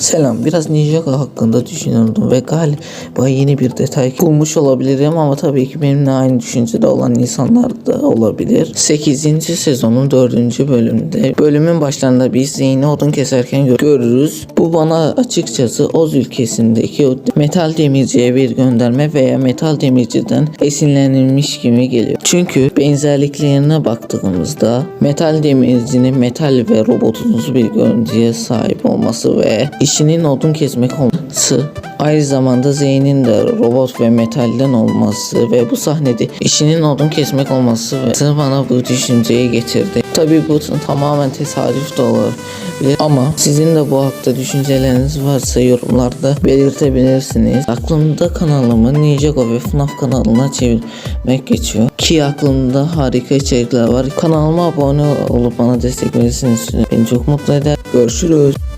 Selam, biraz Ninjago hakkında düşünüyordum ve galiba yeni bir detay bulmuş olabilirim ama tabii ki benimle aynı düşüncede olan insanlar da olabilir. 8. sezonun 4. bölümünde bölümün başlarında biz Zeyn'i odun keserken gör- görürüz. Bu bana açıkçası Oz ülkesindeki metal demirciye bir gönderme veya metal demirciden esinlenilmiş gibi geliyor. Çünkü benzerliklerine baktığımızda metal demircinin metal ve robotumsu bir görüntüye sahip olması ve işinin odun kesmek olması aynı zamanda Zeyn'in de robot ve metalden olması ve bu sahnede işinin odun kesmek olması ve bana bu düşünceyi getirdi. Tabii bu tamamen tesadüf de olabilir ama sizin de bu hakta düşünceleriniz varsa yorumlarda belirtebilirsiniz. Aklımda kanalımı Ninjago ve FNAF kanalına çevirmek geçiyor. Ki aklımda harika içerikler var. Kanalıma abone olup bana destek verirseniz beni çok mutlu eder. Görüşürüz.